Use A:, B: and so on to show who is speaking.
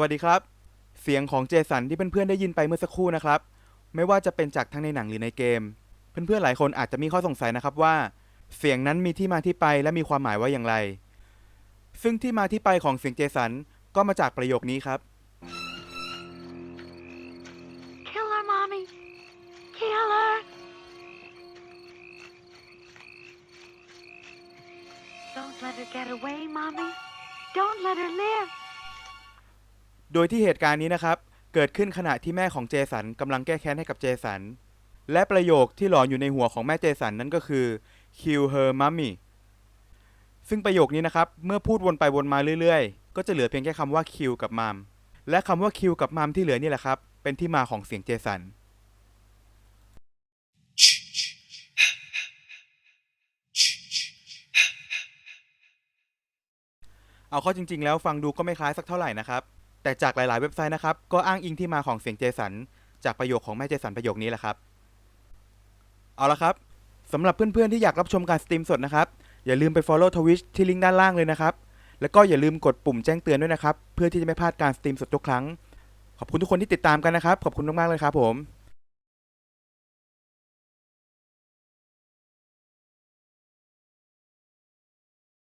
A: วัสดีครับ เสียงของเจสันที่เพื่อนๆได้ยินไปเมื่อสักครู่นะครับ ไม่ว่าจะเป็นจากทั้งในหนังหรือในเกม เพื่อนๆหลายคนอาจจะมีข้อสงสัยนะครับว่า เสียงนั้นมีที่มาที่ไปและมีความหมายว่าอย่างไร ซึ่งที่มาที่ไปของเสียงเจสันก็มาจากประโยคนี้ครับ
B: Kill her, Mommy. Kill her.
A: โดยที่เหตุการณ์นี้นะครับ เกิดขึ้นขณะที่แม่ของเจสันกำลังแก้แค้นให้กับเจสัน และประโยคที่หลอนอยู่ในหัวของแม่เจสันนั่นก็คือ kill her mummy ซึ่งประโยคนี้นะครับ เมื่อพูดวนไปวนมาเรื่อยๆ ก็จะเหลือเพียงแค่คำว่า kill กับ mum และคำว่า kill กับ mum ที่เหลือนี่แหละครับ เป็นที่มาของเสียงเจสันเอาเข้าจริง ๆ แล้วฟังดูก็ไม่คล้ายสักเท่าไหร่นะครับ แต่จากหลาย ๆ เว็บไซต์นะครับ ก็อ้างอิงที่มาของเสียงเจสัน จากประโยคของแม่เจสันประโยคนี้แหละครับ เอาละครับสำหรับเพื่อน ๆ ที่อยากรับชมการสตรีมสดนะครับ อย่าลืมไป follow Twitch ที่ลิงก์ด้านล่างเลยนะครับ แล้วก็อย่าลืมกดปุ่มแจ้งเตือนด้วยนะครับ เพื่อที่จะไม่พลาดการสตรีมสดทุกครั้ง ขอบคุณทุกคนที่ติดตามกันนะครับ ขอบคุณมาก ๆ เลยครับผม